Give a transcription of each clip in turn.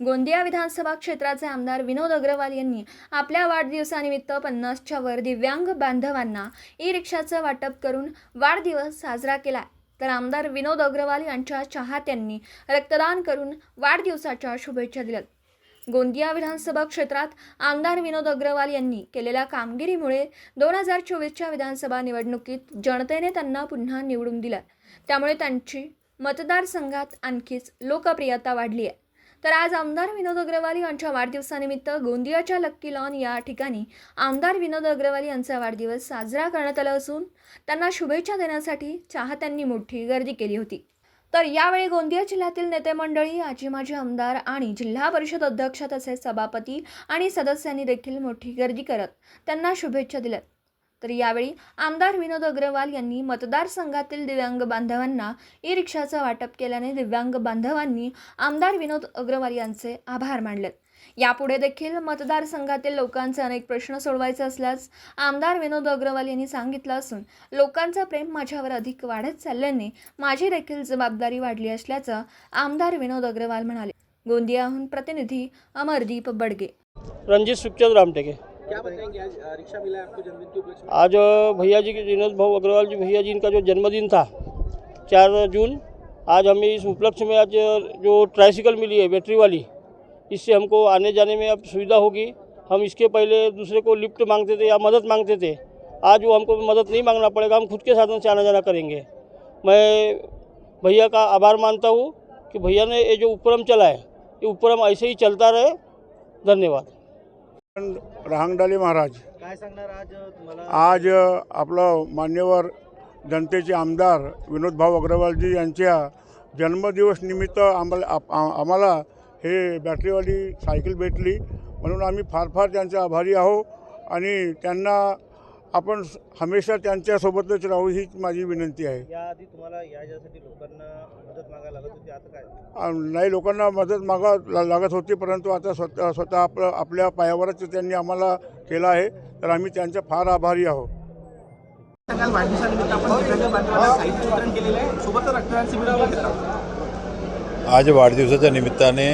गोंदिया विधानसभा क्षेत्राचे आमदार विनोद अग्रवाल यांनी आपल्या वाढदिवसानिमित्त पन्नासच्या वर दिव्यांग बांधवांना ई रिक्षाचं वाटप करून वाढदिवस साजरा केला. तर आमदार विनोद अग्रवाल यांच्या चाहत्यांनी रक्तदान करून वाढदिवसाच्या शुभेच्छा दिल्या. गोंदिया विधानसभा क्षेत्रात आमदार विनोद अग्रवाल यांनी केलेल्या कामगिरीमुळे दोन हजार चोवीसच्या विधानसभा निवडणुकीत जनतेने त्यांना पुन्हा निवडून दिलं. त्यामुळे त्यांची मतदारसंघात आणखीच लोकप्रियता वाढली आहे. तर आज आमदार विनोद अग्रवाल यांच्या वाढदिवसानिमित्त गोंदियाच्या लक्की लॉन या ठिकाणी आमदार विनोद अग्रवाल यांचा वाढदिवस साजरा करण्यात आला असून त्यांना शुभेच्छा देण्यासाठी चाहत्यांनी मोठी गर्दी केली होती. तर यावेळी गोंदिया जिल्ह्यातील नेते मंडळी आजी माजी आमदार आणि जिल्हा परिषद अध्यक्ष तसेच सभापती आणि सदस्यांनी देखील मोठी गर्दी करत त्यांना शुभेच्छा दिल्यात. तर यावेळी आमदार विनोद अग्रवाल यांनी मतदारसंघातील दिव्यांग बांधवांना ई रिक्षाचं वाटप केल्याने दिव्यांग बांधवांनी आमदार विनोद अग्रवाल यांचे आभार मानलेत यापुढे देखील मतदारसंघातील लोकांचे अनेक प्रश्न सोडवायचे असल्यास आमदार विनोद अग्रवाल यांनी सांगितलं असून लोकांचं प्रेम माझ्यावर अधिक वाढत चालल्याने माझी देखील जबाबदारी वाढली असल्याचं आमदार विनोद अग्रवाल म्हणाले. गोंदियाहून प्रतिनिधी अमरदीप बडगे. रणजित सुखचंद रामटेके. क्या आज है आज भैया जी के विनोद भाऊ अग्रवाल जी, भैया जी, इनका जो जन्मदिन था, चार जून, आज हमें इस उपलक्ष्य में आज जो ट्राइसिकल मिली है बैटरी वाली, इससे हमको आने जाने में अब सुविधा होगी। हम इसके पहले दूसरे को लिफ्ट मांगते थे या मदद मांगते थे, आज वो हमको मदद नहीं मांगना पड़ेगा, हम खुद के साधन से आना जाना करेंगे। मैं भैया का आभार मानता हूँ कि भैया ने ये जो उपक्रम चला है ये उपक्रम ऐसे ही चलता रहे। धन्यवाद। रहांगडाले महाराज. काय सांगणार आज तुम्हाला? आज अ, आपलं मान्यवर जनतेचे आमदार विनोदभाऊ अग्रवालजी यांच्या जन्मदिवस निमित्त आम्हाला आम्हाला हे बॅटरीवाली सायकल भेटली. म्हणून आम्ही फार फार त्यांचे आभारी आहो आणि त्यांना आपण हमेशा त्यांच्यासोबतच राहू हीच माझी विनंती आहे. याआधी तुम्हाला या यासाठी लोकांना मदत मागायला लागत होती आता काय? नाही लोकांना मदत मागा ला- लागत होती परंतु आता स्वतः स्वतः आपलं आपल्या पायावरच त्यांनी आम्हाला केलं आहे. तर आम्ही त्यांचे फार आभारी आहोत. आज वाढदिवसाच्या निमित्ताने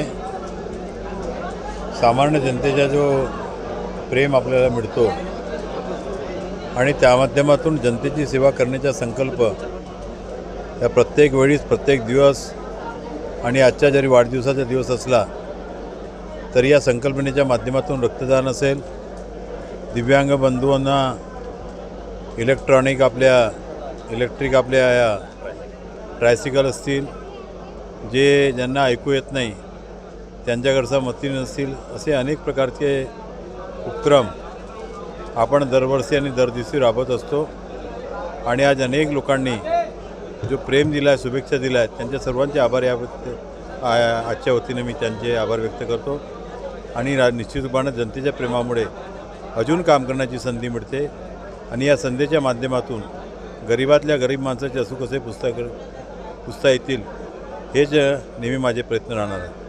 सामान्य जनतेचा जो प्रेम आपल्याला मिळतो आणि त्या माध्यमातून जनतेची सेवा करण्याचा संकल्प या प्रत्येक वेळीस प्रत्येक दिवस आणि आजच्या जरी वाढदिवसाचा दिवस असला तरी या संकल्पनेच्या माध्यमातून रक्तदान असेल. दिव्यांग बंधूंना इलेक्ट्रॉनिक आपल्या इलेक्ट्रिक आपल्या या ट्रायसिकल असतील जे ज्यांना ऐकू येत नाही त्यांच्याकडचा मती नसतील असे अनेक प्रकारचे उपक्रम आपण दरवर्षी आणि दरदिवशी राबवत असतो. आणि आज अनेक लोकांनी जो प्रेम दिला आहे शुभेच्छा दिल्या आहेत त्यांच्या सर्वांचे आभार या आ- आजच्या वतीने मी त्यांचे आभार व्यक्त करतो. आणि रा निश्चितपणे जनतेच्या प्रेमामुळे अजून काम करण्याची संधी मिळते. आणि या संधीच्या माध्यमातून गरिबातल्या गरीब माणसाचे असू कसे पुस्तक पुसता येतील हेच नेहमी माझे प्रयत्न राहणार आहे